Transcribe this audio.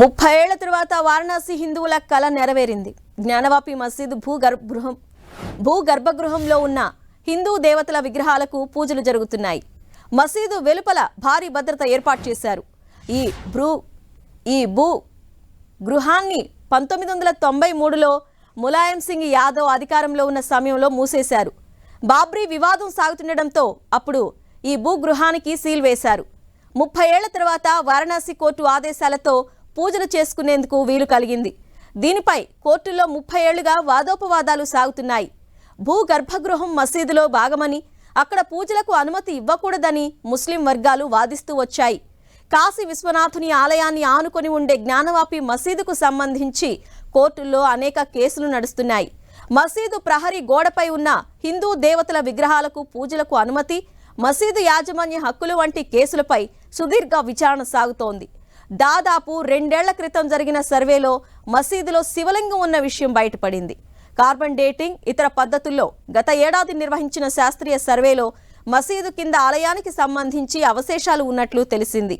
ముప్పై ఏళ్ళ తరువాత వారణాసి హిందువుల కళ నెరవేరింది. జ్ఞానవాపి మసీదు భూగర్భగృహం భూగర్భగృహంలో ఉన్న హిందూ దేవతల విగ్రహాలకు పూజలు జరుగుతున్నాయి. మసీదు వెలుపల భారీ భద్రత ఏర్పాటు చేశారు. ఈ భూ ఈ భూ గృహాన్ని పంతొమ్మిది వందల తొంభై మూడులో ములాయం సింగ్ యాదవ్ అధికారంలో ఉన్న సమయంలో మూసేశారు. బాబ్రీ వివాదం సాగుతుండటంతో అప్పుడు ఈ భూగృహానికి సీల్ వేశారు. ముప్పై ఏళ్ళ తర్వాత వారణాసి కోర్టు ఆదేశాలతో పూజలు చేసుకునేందుకు వీలు కలిగింది. దీనిపై కోర్టులో ముప్పై ఏళ్ళుగా వాదోపవాదాలు సాగుతున్నాయి. భూగర్భగృహం మసీదులో భాగమని అక్కడ పూజలకు అనుమతి ఇవ్వకూడదని ముస్లిం వర్గాలు వాదిస్తూ వచ్చాయి. కాశీ విశ్వనాథుని ఆలయాన్ని ఆనుకొని ఉండే జ్ఞానవాపి మసీదుకు సంబంధించి కోర్టుల్లో అనేక కేసులు నడుస్తున్నాయి. మసీదు ప్రహరీ గోడపై ఉన్న హిందూ దేవతల విగ్రహాలకు పూజలకు అనుమతి మసీదు యాజమాన్య హక్కులు వంటి కేసులపై సుదీర్ఘ విచారణ సాగుతోంది. దాదాపు రెండేళ్ళ క్రితం జరిగిన సర్వేలో మసీదులో శివలింగం ఉన్న విషయం బయటపడింది. కార్బన్ డేటింగ్ ఇతర పద్ధతుల్లో గత ఏడాది నిర్వహించిన శాస్త్రీయ సర్వేలో మసీదు కింద ఆలయానికి సంబంధించి అవశేషాలు ఉన్నట్లు తెలిసింది.